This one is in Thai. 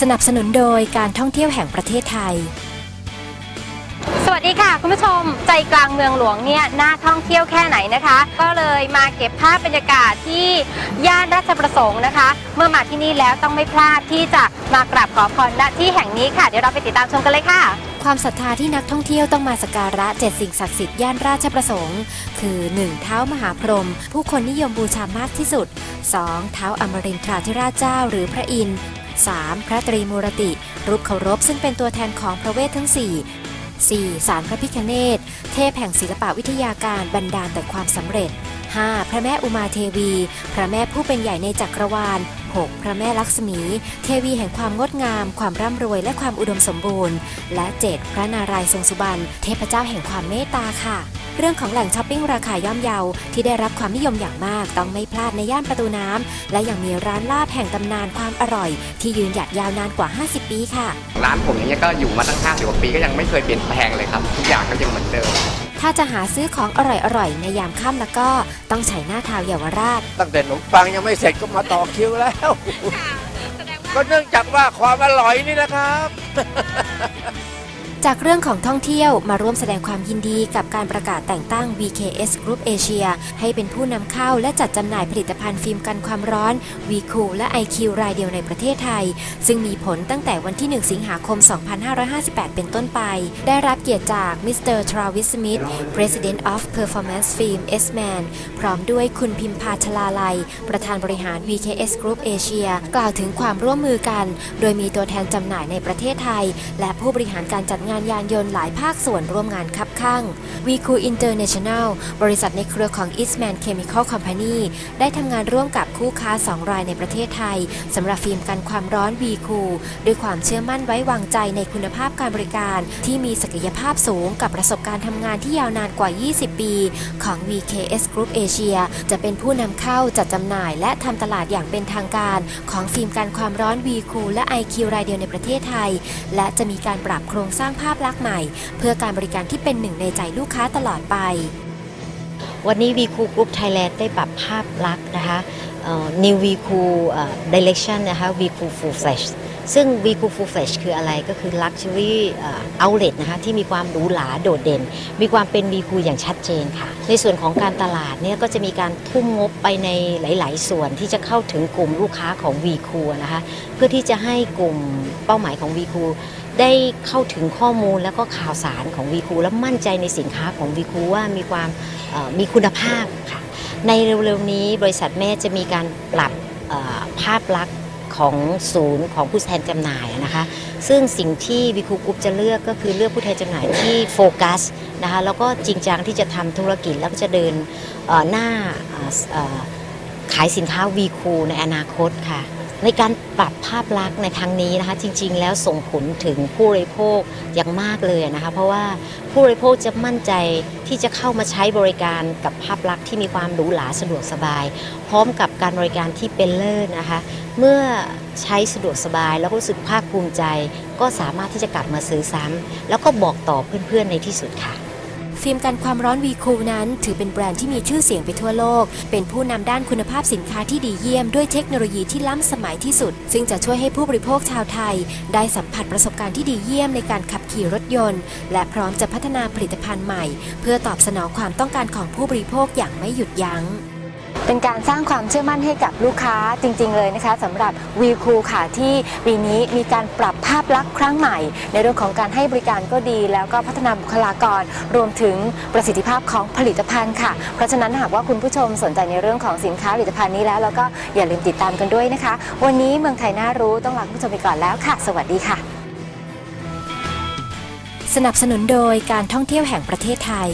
สนับสนุนโดยการท่องเที่ยวแห่งประเทศไทย สวัสดีค่ะ คุณผู้ชมใจกลางเมืองหลวงเนี่ยน่าท่องเที่ยวแค่ไหนนะคะ ก็เลยมาเก็บภาพบรรยากาศที่ย่านราชประสงค์นะคะ เมื่อมาที่นี่แล้วต้องไม่พลาดที่จะมากราบขอพรณที่แห่งนี้ค่ะเดี๋ยวเราไปติดตามชมกันเลยค่ะ ความศรัทธาที่นักท่องเที่ยวต้องมาสักการะเจ็ดสิ่งศักดิ์สิทธิ์ย่านราชประสงค์ คือ 1. เท้ามหาพรหมผู้คนนิยมบูชามากที่สุด 2. เท้าอมรินทราธิราชเจ้าหรือพระอินทร์ 3. พระตรีมูรติ รูปเคารพซึ่งเป็นตัวแทนของพระเวททั้ง 4 4. สารพระพิคเนตเทพแห่งศิลปวิทยาการบรรดาลแต่ความสำเร็จ 5. พระแม่อุมาเทวี พระแม่ผู้เป็นใหญ่ในจักรวาล 6. พระแม่ลักษมี เทวีแห่งความงดงาม ความร่ำรวยและความอุดมสมบูรณ์ และ 7. พระนารายณ์ทรงสุบรรณเทพเจ้าแห่งความเมตตาค่ะเรื่องของแหล่งช้อปปิ้งราคาย่อมเยาที่ได้รับความนิยมอย่างมากต้องไม่พลาดในย่านประตูน้ำ และยังมีร้านลาบแห่งตำนานความอร่อย ที่ยืนหยัดยาวนานกว่า 50 ปีค่ะ ร้านผมเงี้ยก็อยู่มาตั้ง 50 กว่าปีก็ยังไม่เคยเปลี่ยนแปลงเลยครับ ทุกอย่างก็ยังเหมือนเดิม ถ้าจะหาซื้อของอร่อยๆ ในยามค่ำแล้วก็ต้องใช้หน้าทาวเยาวราช ตั้งแต่ขนมปังยังไม่เสร็จก็มาต่อคิวแล้ว ก็เนื่องจากว่าความอร่อยนี่นะครับ จากเรื่องของท่องเที่ยวมาร่วมแสดงความยินดีกับการประกาศแต่งตั้ง VKS Group Asia ให้เป็นผู้นำเข้าและจัดจำหน่ายผลิตภัณฑ์ฟิล์มกันความร้อน VQ และ IQ รายเดียวในประเทศไทย ซึ่งมีผลตั้งแต่วันที่ 1 สิงหาคม 2558 เป็นต้นไป ได้รับเกียรติจากมิสเตอร์ทราวิสมิธ President of Performance Film S-Man พร้อมด้วยคุณพิมพาชลาลัย ประธานบริหาร VKS Group Asia กล่าวถึงความร่วมมือกัน โดยมีตัวแทนจำหน่ายในประเทศไทย และผู้บริหารการจัดงานยานยนต์หลายภาคส่วนร่วมงานคับข้าง v c o International บริษัทในเครือของ Eastman Chemical Company ได้ทำงานร่วมกับคู่ค้า 2 รายในประเทศไทยสำหรับฟิล์มกันความร้อน v c o ด้วยความเชื่อมั่นไว้วางใจในคุณภาพการบริการ ที่มีศักยภาพสูงกับประสบการณ์ทำงานที่ยาวนานกว่า 20 ปี ของ VKS Group Asia จะเป็นผู้นำเข้าจัดจำหน่าย และทำตลาดอย่างเป็นทางการ ของฟิล์มกันความร้อน v c o และ IQ รายเดียวในประเทศไทย และจะมีการปรับโครงสร้างภาาพลักษณ์ใหม่ เพื่อการบริการที่เป็นหนึ่งในใจลูกค้าตลอดไป วันนี้ v ีคูกรุ๊ปไทยแลนด์ได้ปรับภาพลักษณ์นะคะ New v ีคู Direction นะคะ v ีคู Full Flash ซึ่ง v ีคู Full Flash คืออะไรก็คือ Luxury Outlet นะคะที่มีความหรูหราโดดเด่น มีความเป็น v ีคูอย่างชัดเจนค่ะ ในส่วนของการตลาดเนี่ยก็จะมีการทุ่มงบไปในหลาย ๆ ส่วนที่จะเข้าถึงกลุ่มลูกค้าของ v ีคูนะคะเพื่อที่จะให้กลุ่มเป้าหมายของ v ีคู ได้เข้าถึงข้อมูลแล้วก็ข่าวสารของ v ีคูและมั่นใจในสินค้าของ v ีคูว่ามีความมีคุณภาพค่ะในเร็วๆนี้บริษัทแม่จะมีการปรับภาพลักษณ์ของศูนย์ของผู้แทนจำหน่ายนะคะ ซึ่งสิ่งที่วิคูกรุ๊ปจะเลือกก็คือเลือกผู้แทนจำหน่ายที่โฟกัสนะคะแล้วก็จริงจังที่จะทำธุรกิจแล้วก็จะเดินหน้าขายสินค้าวีคูในอนาคตค่ะ ในการปรับภาพลักษณ์ในครั้งนี้นะคะจริงๆ แล้วส่งผลถึงผู้บริโภคอย่างมากเลยนะคะเพราะว่าผู้บริโภคจะมั่นใจที่จะเข้ามาใช้บริการกับภาพลักษณ์ที่มีความหรูหราสะดวกสบาย พร้อมกับการบริการที่เป็นเลิศนะคะเมื่อใช้สะดวกสบายแล้วก็รู้สึกภาคภูมิใจ ก็สามารถที่จะกลับมาซื้อซ้ำแล้วก็บอกต่อเพื่อนๆในที่สุดค่ะ ฟิล์มกันความร้อนวีคูนั้น ถือเป็นแบรนด์ที่มีชื่อเสียงไปทั่วโลก เป็นผู้นำด้านคุณภาพสินค้าที่ดีเยี่ยมด้วยเทคโนโลยีที่ล้ำสมัยที่สุด ซึ่งจะช่วยให้ผู้บริโภคชาวไทย ได้สัมผัสประสบการณ์ที่ดีเยี่ยมในการขับขี่รถยนต์ และพร้อมจะพัฒนาผลิตภัณฑ์ใหม่ เพื่อตอบสนองความต้องการของผู้บริโภคอย่างไม่หยุดยั้ง เป็นการสร้างความเชื่อมั่นให้กับลูกค้าจริง ๆ เลยนะคะสำหรับวีคูค่ะที่ปีนี้มีการปรับภาพลักษณ์ครั้งใหม่ ในเรื่องของการให้บริการก็ดี แล้วก็พัฒนาบุคลากร รวมถึงประสิทธิภาพของผลิตภัณฑ์ค่ะ เพราะฉะนั้นหากว่าคุณผู้ชมสนใจในเรื่องของสินค้าผลิตภัณฑ์นี้แล้วแล้วก็อย่าลืมติดตามกันด้วยนะคะ วันนี้เมืองไทยน่ารู้ต้องลาคุณผู้ชมไปก่อนแล้วค่ะ สวัสดีค่ะ สนับสนุนโดยการท่องเที่ยวแห่งประเทศไทย